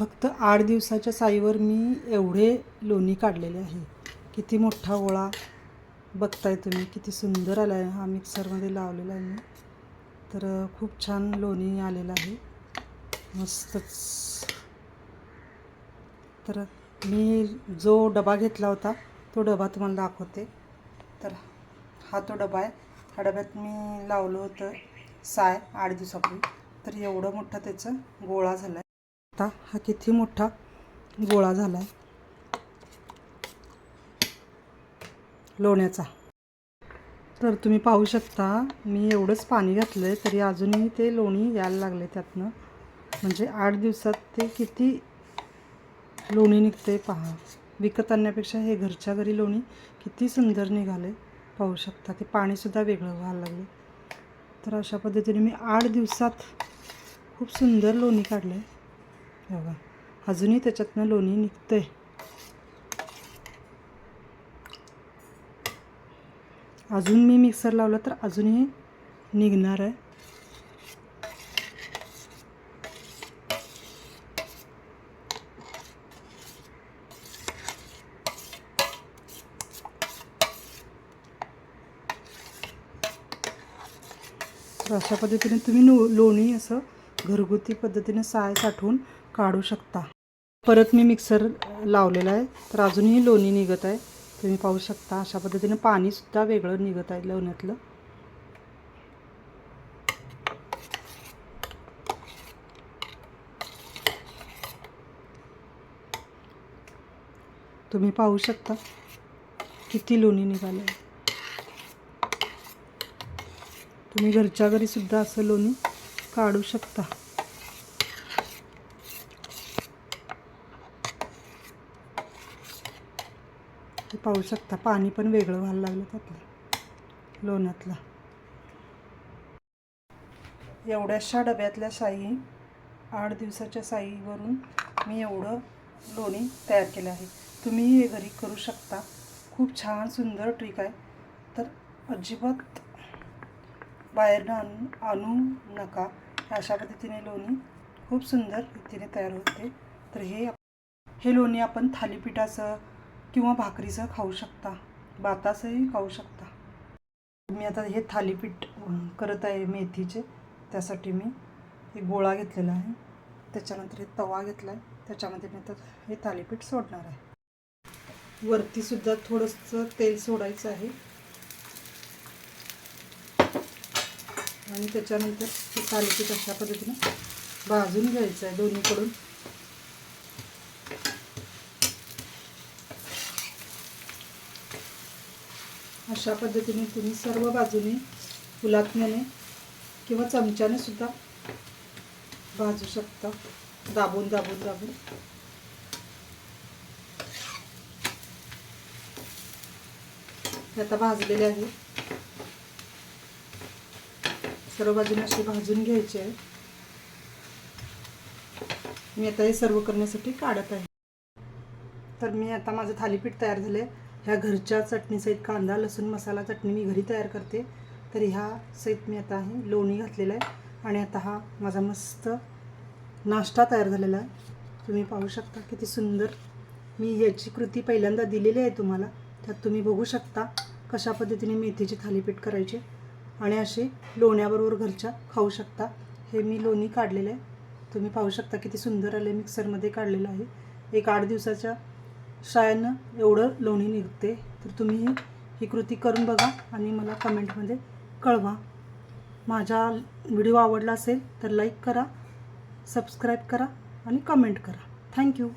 फक्त आठ दिवसाच्या साईवर मी एवढे लोणी काढलेले आहे. किती मोठा ओळा बघताय तुम्ही किती सुंदर आला आहे हा मिक्सरमध्ये लावलेला आहे मी. तर खूप छान लोणी आलेलं आहे. मस्तच. तर मी जो डबा घेतला होता तो डबा तुम्हाला दाखवते. तर हा तो डबा आहे. ह्या डब्यात मी लावलं होतं साय आठ दिवसापूर्वी. तर एवढं मोठं त्याचं गोळा झाला शकता हा किती मोठा गोळा झाला आहे लोण्याचा. तर तुम्ही पाहू शकता मी एवढंच पाणी घातलं आहे तरी अजूनही ते लोणी यायला लागले त्यातनं. म्हणजे आठ दिवसात ते किती लोणी निघते पहा. विकत आणण्यापेक्षा हे घरच्या घरी लोणी किती सुंदर निघाले पाहू शकता ते पाणीसुद्धा वेगळं व्हायला लागले तर अशा पद्धतीने मी आठ दिवसात खूप सुंदर लोणी काढले आहे बघा अजूनही त्याच्यातनं लोणी निघतं आहे अजून मी मिक्सर लावलं तर अजूनही निघणार आहे. तर अशा पद्धतीने तुम्ही नो लोणी असं घरगुती पद्धतीने साय साठवून काढू शकता. परत मी मिक्सर लावलेला आहे तर अजूनही लोणी निघत आहे. तुम्ही पाहू शकता अशा पद्धतीने पाणीसुद्धा वेगळं निघत आहे लोण्यातलं. तुम्ही पाहू शकता किती लोणी निघालं आहे तुम्ही घरच्या घरीसुद्धा असं लोणी काढू शकता. ते पाहू शकता पाणी पण वेगळं व्हायला लागलं त्यातलं लोण्यातलं. एवढ्याशा डब्यातल्या साई आठ दिवसाच्या साईवरून मी एवढं लोणी तयार केलं आहे. तुम्ही हे घरी करू शकता. खूप छान सुंदर ट्रिक आहे. तर अजिबात बाहेरनं आणू आणू नका. अशा पद्धतीने लोणी खूप सुंदर रीतीने तयार होते. तर हे हे लोणी आपण थालीपीठासह किंवा भाकरीसह खाऊ शकता. भाताचंही खाऊ शकता. मी आता हे थालीपीठ करत आहे मेथीचे. त्यासाठी मी एक गोळा घेतलेला आहे. त्याच्यानंतर हे तवा घेतला आहे त्याच्यामध्ये मी आता हे थालीपीठ सोडणार आहे. वरतीसुद्धा थोडंसं तेल सोडायचं आहे. आणि त्याच्यानंतर हे थालीपीठ अशा पद्धतीने भाजून घ्यायचं आहे दोन्हीकडून. अशा पद्धतीने तुम्ही सर्व बाजूने फुलात्म्याने किंवा चमच्याने सुद्धा भाजू शकता. दाबून दाबून दाबून. हे आता भाजलेले आहे. सर्व बाजूने असे भाजून घ्यायचे आहे. मी आता हे सर्व करण्यासाठी काढत आहे. तर मी आता माझं थालीपीठ तयार झालं आहे ह्या घरच्या चटणीसहित कांदा लसूण मसाला चटणी मी घरी तयार करते. तर ह्या सहित मी आता हे लोणी घातलेलं आहे. आणि आता हा माझा मस्त नाश्ता तयार झालेला आहे. तुम्ही पाहू शकता किती सुंदर. मी ह्याची कृती पहिल्यांदा दिलेली आहे तुम्हाला. त्यात तुम्ही बघू शकता कशा पद्धतीने मेथीचे थालीपीठ करायचे. आणि असे लोण्याबरोबर घरच्या खाऊ शकता. हे मी लोणी काढलेलं आहे. तुम्ही पाहू शकता किती सुंदर आले मिक्सरमध्ये काढलेलं आहे. एक आठ दिवसाच्या शाळेनं एवढं लोणी निघते. तर तुम्ही ही कृती करून बघा आणि मला कमेंटमध्ये कळवा. माझा व्हिडिओ आवडला असेल तर लाईक करा सबस्क्राईब करा आणि कमेंट करा. थँक्यू.